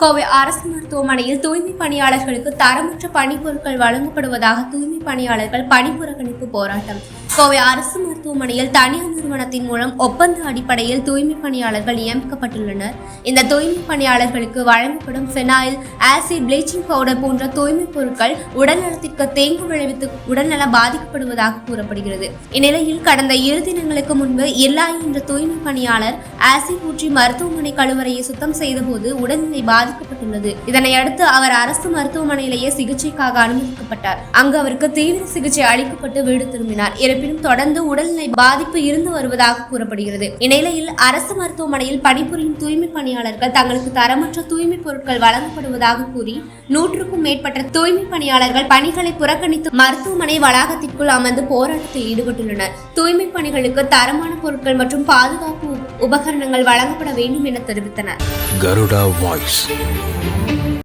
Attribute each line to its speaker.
Speaker 1: கோவை அரசு மருத்துவமனையில் தூய்மை பணியாளர்களுக்கு தரமற்ற பணிப்பொருட்கள் வழங்கப்படுவதாக தூய்மை பணியாளர்கள் பணிப்புறக்கணிப்பு போராட்டம். கோவை அரசு மருத்துவமனையில் தனியார் நிறுவனத்தின் மூலம் ஒப்பந்த அடிப்படையில் தூய்மை பணியாளர்கள் நியமிக்கப்பட்டுள்ளனர். இந்த தூய்மை பணியாளர்களுக்கு வழங்கப்படும் ஃபெனாயில் ஆசிட் ப்ளீச்சிங் பவுடர் போன்ற தூய்மை பொருட்கள் உடல்நலத்திற்கு தேங்கு விளைவித்து உடல்நலம் பாதிக்கப்படுவதாக கூறப்படுகிறது. இந்நிலையில் கடந்த இரு தினங்களுக்கு முன்பு இல்லாய் என்ற தூய்மை பணியாளர் ஆசிட் ஊற்றி மருத்துவமனை கழுவறையை சுத்தம் செய்தபோது உடல்நிலை பாதிக்கப்பட்டுள்ளது. இதனை அடுத்து அவர் அரசு மருத்துவமனையிலேயே சிகிச்சைக்காக அனுமதிக்கப்பட்டார். அங்கு அவருக்கு தீவிர சிகிச்சை அளிக்கப்பட்டு வீடு திரும்பினார். இருப்பினும் தொடர்ந்து உடல் உடல்நிலை பாதிப்பு இருந்து வருவதாக கூறப்படுகிறது. இந்நிலையில் அரசு மருத்துவமனையில் பணிபுரியும் தூய்மை பணியாளர்கள் தங்களுக்கு தரமற்ற தூய்மை பொருட்கள் வழங்கப்படுவதாக கூறி நூற்றுக்கும் மேற்பட்ட தூய்மை பணியாளர்கள் பணிகளை புறக்கணித்து மருத்துவமனை வளாகத்திற்குள் அமர்ந்து போராட்டத்தில் ஈடுபட்டுள்ளனர். தூய்மை பணிகளுக்கு தரமான பொருட்கள் மற்றும் பாதுகாப்பு உபகரணங்கள் வழங்கப்பட வேண்டும் என தெரிவித்தனர்.
Speaker 2: கருடா வாய்ஸ்.